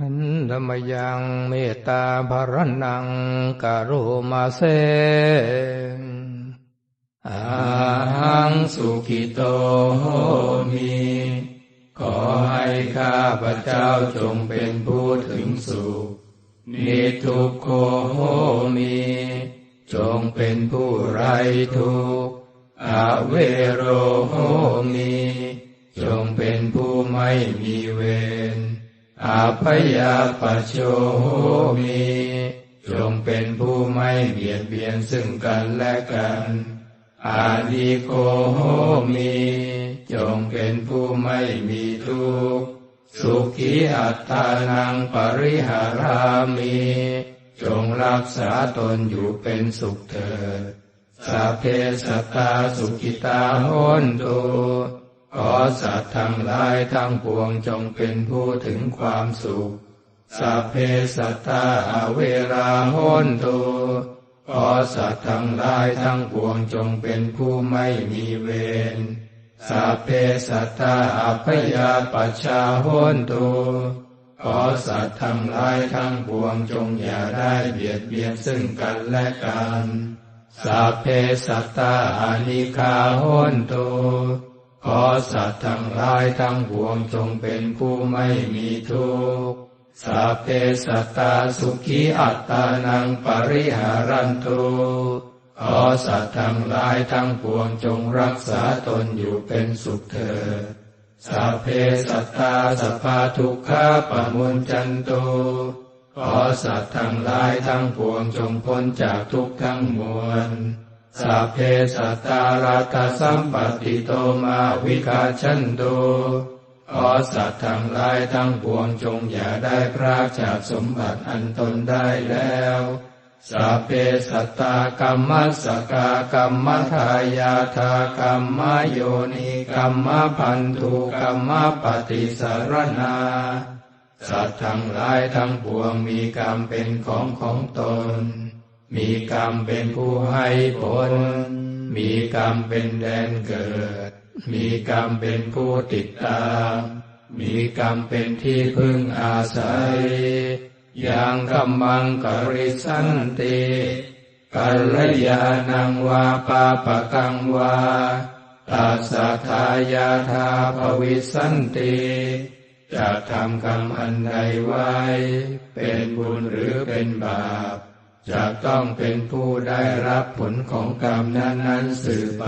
หันธรรมยังเมตตาภรนังกโรมาเซอาหังสุขิโตโหมิขอให้ข้าพระเจ้าจงเป็นผู้ถึงสุขนิทุกโคโหมิจงเป็นผู้ไรทุกอเวโรโหมิจงเป็นผู้ไม่มีเวร อาพยาปโชโหมิจงเป็นผู้ไม่เบียดเบียนซึ่งกันและกันอาดิโกโหมิจงเป็นผู้ไม่มีทุกข์สุขีอัตตานังปริหารามิจงรักษาตนอยู่เป็นสุขเถิดสัพเพสตตาสุขิตาโหนตุ ขอสัตว์ทั้งหลายทั้งปวงจงเป็นผู้ถึงความสุข สัพเพสัตตาเวราโหนตุขอสัตว์ทั้งหลายทั้งปวงจงเป็นผู้ไม่มีเวร สัพเพสัตตาอัพยาปชาโหนตุขอสัตว์ทั้งหลายทั้งปวงจงอย่าได้เบียดเบียนซึ่งกันและกัน สัพเพสัตตาอนิคาโหนตุ ขอสัตว์ทั้งหลายทั้งปวงจงเป็นผู้ไม่มีทุกข์สัพเพสัตตาสุขีอัตตานังปริหารันตุขอสัตว์ทั้งหลายทั้งปวงจงรักษาตนอยู่เป็นสุขเถิดสัพเพสัตตาสัพพาทุกขาปมุนจันตุขอสัตว์ทั้งหลายทั้งปวงจงพ้นจากทุกข์ทั้งมวล สัพเพสัตตาราตสัมปติโตมาวิกาชันโตขอสัตว์ทั้งหลายทั้งปวงจงอย่าได้พรากจากสมบัติอันตนได้แล้วสัพเพสัตตากรรมสกากรรมทายาทากรรมโยนิกรรมพันธุกรรมปฏิสารนา สัตว์ทั้งหลายทั้งปวงมีกรรมเป็นของของตน มีกรรมเป็นผู้ให้ผล มีกรรมเป็นแดนเกิด มีกรรมเป็นผู้ติดตาม มีกรรมเป็นที่พึ่งอาศัยอย่างกำมังกริสันติกัลยาณังวาปาปะกังวาตาสาทายาทาภวิสันติจะทำกรรมอันใดไว้ เป็นบุญหรือเป็นบาป จะต้องเป็นผู้ได้รับผลของกรรมนั้นๆสืบไป